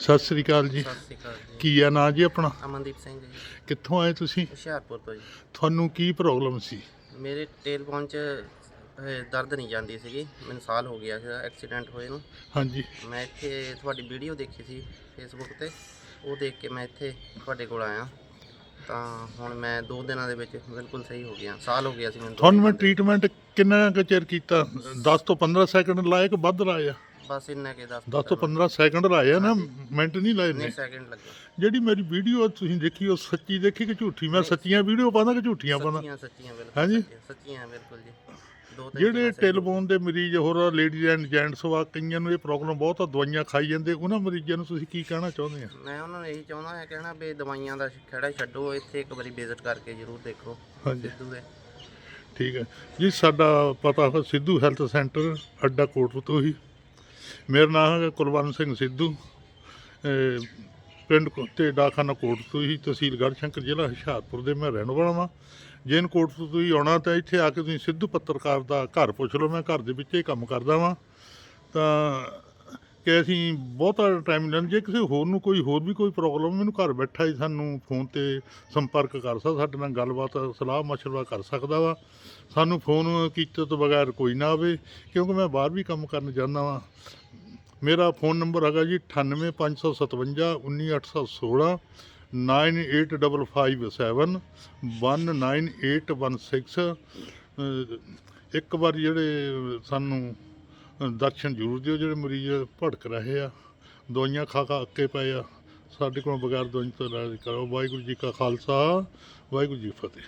ਸਤਿ ਸ੍ਰੀ ਅਕਾਲ ਜੀ। ਸਤਿ ਸ਼੍ਰੀ ਅਕਾਲ ਜੀ। ਕੀ ਆ ਨਾਂ ਜੀ ਆਪਣਾ? ਅਮਨਦੀਪ ਸਿੰਘ ਜੀ। ਕਿੱਥੋਂ ਆਏ ਤੁਸੀਂ? ਹੁਸ਼ਿਆਰਪੁਰ ਤੋਂ ਜੀ। ਤੁਹਾਨੂੰ ਕੀ ਪ੍ਰੋਬਲਮ ਸੀ? ਮੇਰੇ ਟੇਲ ਪਹੁੰਚ ਦਰਦ ਨਹੀਂ ਜਾਂਦੀ ਸੀਗੀ। ਮੈਨੂੰ ਸਾਲ ਹੋ ਗਿਆ ਸੀ ਐਕਸੀਡੈਂਟ ਹੋਏ ਨੂੰ। ਹਾਂਜੀ। ਮੈਂ ਇੱਥੇ ਤੁਹਾਡੀ ਵੀਡੀਓ ਦੇਖੀ ਸੀ ਫੇਸਬੁੱਕ ਤੇ। ਉਹ ਦੇਖ ਕੇ ਮੈਂ ਇੱਥੇ ਤੁਹਾਡੇ ਕੋਲ ਆਇਆ। ਤਾਂ ਹੁਣ ਮੈਂ 2 ਦਿਨਾਂ ਦੇ ਵਿੱਚ ਬਿਲਕੁਲ ਸਹੀ ਹੋ ਗਿਆ। ਸਾਲ ਹੋ ਗਿਆ ਸੀ ਮੈਨੂੰ ਤੁਹਾਨੂੰ ਮੈਂ ਟ੍ਰੀਟਮੈਂਟ ਕਿੰਨਾ ਕੁ ਚਿਰ ਕੀਤਾ? 10 ਤੋਂ 15 ਸੈਕਿੰਡ ਲਾਏ ਕਿ ਵੱਧ ਲਾਏ ਆ ਖਾਂਦੇ। ਬਸ ਇੰਨਾ ਕੇ 10 10 ਤੋਂ 15 ਸੈਕਿੰਡ ਲਾਏ ਆ ਨਾ ਮਿੰਟ ਨਹੀਂ ਲਾਏ ਨੇ। ਨਹੀਂ ਸੈਕਿੰਡ ਲੱਗੇ। ਜਿਹੜੀ ਮੇਰੀ ਵੀਡੀਓ ਤੁਸੀਂ ਦੇਖੀ ਉਹ ਸੱਚੀ ਦੇਖੀ ਕਿ ਝੂਠੀ? ਮੈਂ ਸੱਚੀਆਂ ਵੀਡੀਓ ਪਾਉਂਦਾ ਕਿ ਝੂਠੀਆਂ ਪਾਉਂਦਾ? ਸੱਚੀਆਂ ਸੱਚੀਆਂ ਬਿਲਕੁਲ ਹਾਂਜੀ। ਸੱਚੀਆਂ- ਸੱਚੀਆਂ ਬਿਲਕੁਲ ਜੀ। ਦੋ ਤਿੰਨ ਜਿਹੜੇ ਟੈਲੀਫੋਨ ਦੇ ਮਰੀਜ਼ ਹੋਰ ਲੇਡੀਜ਼ ਐਂਡ ਜੈਂਟਸ ਵਾ ਕਈਆਂ ਨੂੰ ਇਹ ਪ੍ਰੋਬਲਮ ਬਹੁਤ ਆ ਦਵਾਈਆਂ ਖਾਈ ਜਾਂਦੇ ਉਹਨਾਂ ਮਰੀਜ਼ਾਂ ਨੂੰ ਤੁਸੀਂ ਕੀ ਕਹਿਣਾ ਚਾਹੁੰਦੇ ਆ? ਮੈਂ ਉਹਨਾਂ ਨੂੰ ਇਹੀ ਚਾਹੁੰਦਾ ਹਾਂ ਕਹਿਣਾ ਵੀ ਦਵਾਈਆਂ ਦਾ ਖੜਾ ਛੱਡੋ ਇੱਥੇ ਇੱਕ ਵਾਰੀ ਵਿਜ਼ਿਟ ਕਰਕੇ ਜ਼ਰੂਰ ਦੇਖੋ ਹਾਂਜੀ। ਸਿੱਧੂ ਦੇ। ਠੀਕ ਹੈ। ਜੀ ਸਾਡਾ ਪਤਾ ਹੈ ਸਿੱਧੂ ਹੈਲਥ ਸੈਂਟਰ ਅੱਡਾ ਕੋਟਪੁਰ ਤੋਂ ਹੀ। ਮੇਰਾ ਨਾਮ ਹੈ ਕੁਲਵੰਤ ਸਿੰਘ ਸਿੱਧੂ। ਪਿੰਡ ਕੋ- ਤੇ ਡਾਕਖਾਨਾ ਕੋਟ ਤੋਂ ਹੀ ਤਹਿਸੀਲ ਗੜਸ਼ੰਕਰ ਜ਼ਿਲ੍ਹਾ ਹੁਸ਼ਿਆਰਪੁਰ ਦੇ ਮੈਂ ਰਹਿਣ ਵਾਲਾ ਵਾਂ। ਜੇਨ ਕੋਟ ਤੋਂ ਤੁਸੀਂ ਆਉਣਾ ਤਾਂ ਇੱਥੇ ਆ ਕੇ ਤੁਸੀਂ ਸਿੱਧੂ ਪੱਤਰਕਾਰ ਦਾ ਘਰ ਪੁੱਛ ਲਓ, ਮੈਂ ਘਰ ਦੇ ਵਿੱਚ ਹੀ ਕੰਮ ਕਰਦਾ ਵਾਂ। ਤਾਂ ਕਿ ਅਸੀਂ ਬਹੁਤਾ ਟਾਈਮ ਲੈਣ ਜੇ ਕਿਸੇ ਹੋਰ ਨੂੰ ਕੋਈ, ਹੋਰ ਵੀ ਕੋਈ ਪ੍ਰੋਬਲਮ ਮੈਨੂੰ ਘਰ ਬੈਠਾ ਹੀ ਸਾਨੂੰ ਫੋਨ ਤੇ ਸੰਪਰਕ ਕਰ ਸਕਦਾ, ਸਾਡੇ ਨਾਲ ਗੱਲਬਾਤ, ਸਲਾਹ ਮਸ਼ਵਰਾ ਕਰ ਸਕਦਾ ਵਾ। ਸਾਨੂੰ ਫੋਨ ਕੀਤੇ ਤੋਂ ਬਗੈਰ ਕੋਈ ਨਾ ਆਵੇ, ਕਿਉਂਕਿ ਮੈਂ ਬਾਹਰ ਵੀ ਕੰਮ ਕਰਨ ਜਾਂਦਾ ਵਾਂ। ਮੇਰਾ ਫੋਨ ਨੰਬਰ ਹੈਗਾ ਜੀ 98557 19816 98557 19816 ਅਹ ਇੱਕ ਵਾਰ ਜਿਹੜੇ ਸਾਨੂੰ ਦਰਸ਼ਨ ਜ਼ਰੂਰ ਦਿਓ ਜਿਹੜੇ ਮਰੀਜ਼ ਭੜਕ ਰਹੇ ਆ। ਦਵਾਈਆਂ ਖਾ ਖਾ ਅੱਕੇ ਪਏ ਆ। ਸਾਡੇ ਕੋਲ ਬਗੈਰ ਦਵਾਈ ਤੋਂ ਇਲਾਜ ਕਰੋ। ਵਾਹਿਗੁਰੂ ਜੀ ਕਾ ਖਾਲਸਾ, ਵਾਹਿਗੁਰੂ ਜੀ ਫਤਿਹ।